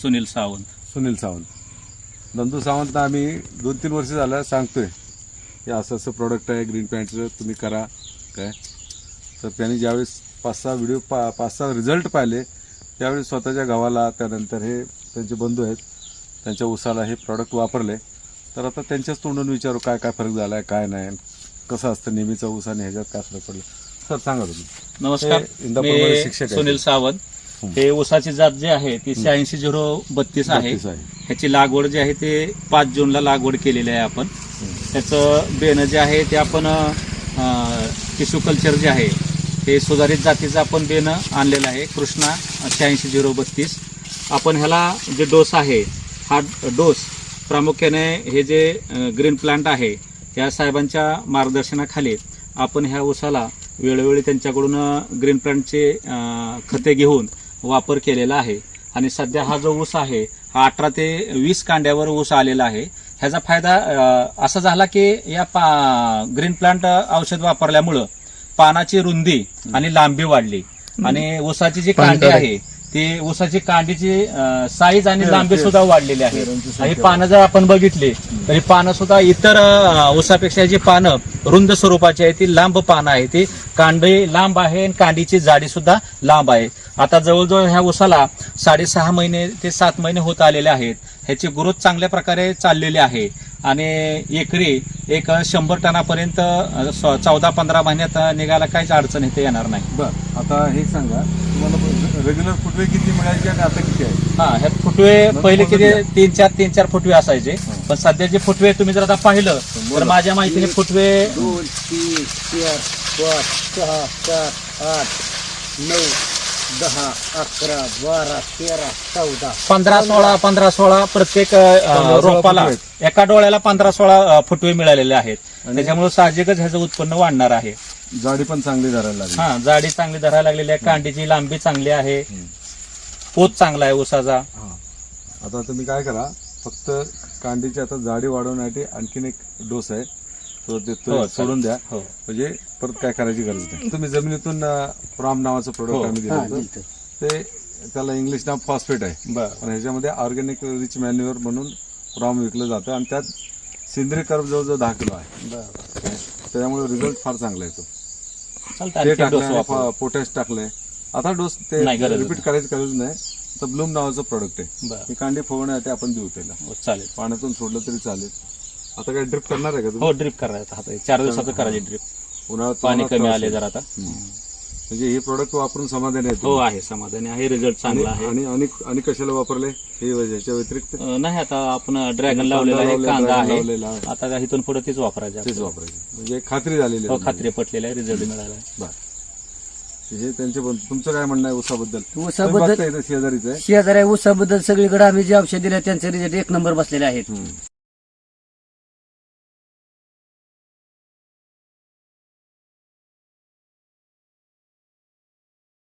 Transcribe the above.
सुनील सावंत. सुनील सावंत. नंदू सावंत आम्ही दोन तीन वर्ष झालं सांगतोय. की असं असं प्रोडक्ट आहे ग्रीन पॅन्टचं तुम्ही करा. काय? तर त्यांनी ज्यावेळेस पाच सहा व्हिडिओ पा पाच सहा रिझल्ट पाहिले त्यावेळी स्वतःच्या गावाला त्यानंतर हे त्यांचे बंधू आहेत त्यांच्या उसाला हे प्रॉडक्ट वापरले. तर आता त्यांच्याच तोंडून विचारू काय काय फरक झाला आहे काय नाही कसं असतं नेहमीचा ऊस आणि ह्याच्यात काय फरक पडला? सर सांगा तुम्ही. नमस्कार. हे इंदापूरमध्ये मी शिक्षक. सुनील सावंत. हे ऊसाची जात जी आहे ती शहाऐंशी झिरो बत्तीस आहे. ह्याची लागवड जी आहे ते पाच जूनला लागवड केलेली आहे आपण. त्याचं बेणं जे आहे ते आपण टिश्यू कल्चर जे आहे हे सुधारित जातीचं आपण बेणं आणलेलं आहे. कृष्णा शहाऐंशी झिरो बत्तीस. आपण ह्याला जे डोस आहे हा डोस प्रामुख्याने हे जे ग्रीन प्लांट आहे या साहेबांच्या मार्गदर्शनाखाली आपण ह्या ऊसाला वेळोवेळी त्यांच्याकडून ग्रीन प्लांटचे खते घेऊन वापर केलेला आहे. आणि सध्या हा जो ऊस आहे हा अठरा ते वीस कांड्यावर ऊस आलेला आहे. ह्याचा फायदा असा झाला की या पा ग्रीन प्लांट औषध वापरल्यामुळं पानाची रुंदी आणि लांबी वाढली. आणि ऊसाची जी कांडी आहे ती ऊसाची कांडीची साईज आणि लांबी सुद्धा वाढलेली आहे. आणि पानं जर आपण बघितली तर ही पानं सुद्धा इतर ऊसापेक्षा जी पानं रुंद स्वरूपाची आहे ती लांब पानं आहे ती कांडी लांब आहे आणि कांडीची जाडी सुद्धा लांब आहे. आता जवळजवळ ह्या ऊसाला साडेसहा महिने ते सात महिने होत आलेले आहेत. ह्याची ग्रोथ चांगल्या प्रकारे चाललेली आहे. आणि एकरी एक शंभर टनापर्यंत चौदा पंधरा महिन्यात निघायला काहीच अडचण इथे येणार नाही. बर आता हे सांगा तुम्हाला रेग्युलर फुटवे किती मिळायचे आणि आता किती आहे? हा ह्यात फुटवे पहिले किती तीन चार तीन चार फुटवे असायचे. पण सध्या जे फुटवे तुम्ही जर आता पाहिलं तर माझ्या माहितीने फुटवे दोन तीन चार पाच सहा सात आठ नऊ दहा अकरा बारा तेरा चौदा पंधरा सोळा पंधरा सोळा प्रत्येक अं, रोपाला एका डोळ्याला पंधरा सोळा अं, फुटवे मिळालेले आहेत. त्याच्यामुळे साहजिकच ह्याचं उत्पन्न वाढणार आहे. जाडी पण चांगली धरायला लागली. हा जाडी चांगली धरायला लागलेली आहे. कांडीची लांबी चांगली आहे. पोत चांगला आहे ऊसाचा. हा. आता तुम्ही काय करा फक्त कांदीची आता जाडी वाढवण्यासाठी आणखीन एक डोस आहे. तो ते तो हो. सोडून द्या. हो. म्हणजे परत काय करायची गरज नाही. तुम्ही जमिनीतून प्रॉम नावाचं. प्रोडक्ट आम्ही दिलं हा, होतं दिलतं. ते त्याला इंग्लिश नाव फॉस्फेट आहे. बर. पण ह्याच्यामध्ये ऑर्गॅनिक रिच मॅन्युअर म्हणून प्रॉम विकलं जातं आणि त्यात सेंद्रिय कर्ब जवळजवळ दहा किलो आहे. त्याच्यामुळे रिझल्ट फार चांगला येतो. चालतं ते वापरू. पोटॅश टाकलंय. आता डोस ते रिपीट करायची गरज नाही. तर ब्लूम नावाचं प्रोडक्ट आहे. ही कांडी फवण्यासाठी आपण देऊ त्याला. चालेल. पाण्यातून सोडलं तरी चालेल. आता काय ड्रिप करणार आहे का तुम्ही? हो ड्रिप करायचं आता. चार दिवसाचं करायची ड्रिप उन्हाळ्यात पाणी कमी त्रास आले. जर आता. म्हणजे हे प्रोडक्ट वापरून समाधान हो येतो आहे समाधानी आहे. रिझल्ट चांगला आहे. आणि आणि आणि कशाला वापरले? हे ह्याच्या व्यतिरिक्त? अं, नाही आता आपण ड्रॅगन लावलेला आहे लावलेला, कांदा dragon आहे. लावलेला आहे. आता इथून पुढे तेच वापरायचे तेच वापरायचे. म्हणजे खात्री झालेली हो आहे खात्री पटलेली आहे रिझल्ट मिळाला आहे. बरं. हे त्यांचे पण तुमचं काय म्हणणं आहे उसाबद्दल? ऊसाबद्दल- तुम्ही बघताय इथं शेजारीच आहे? शेजाऱ्या ऊसाबद्दल सगळीकडे आम्ही जे औषध दिले त्यांचे रिझल्ट एक नंबर बसलेले आहेत.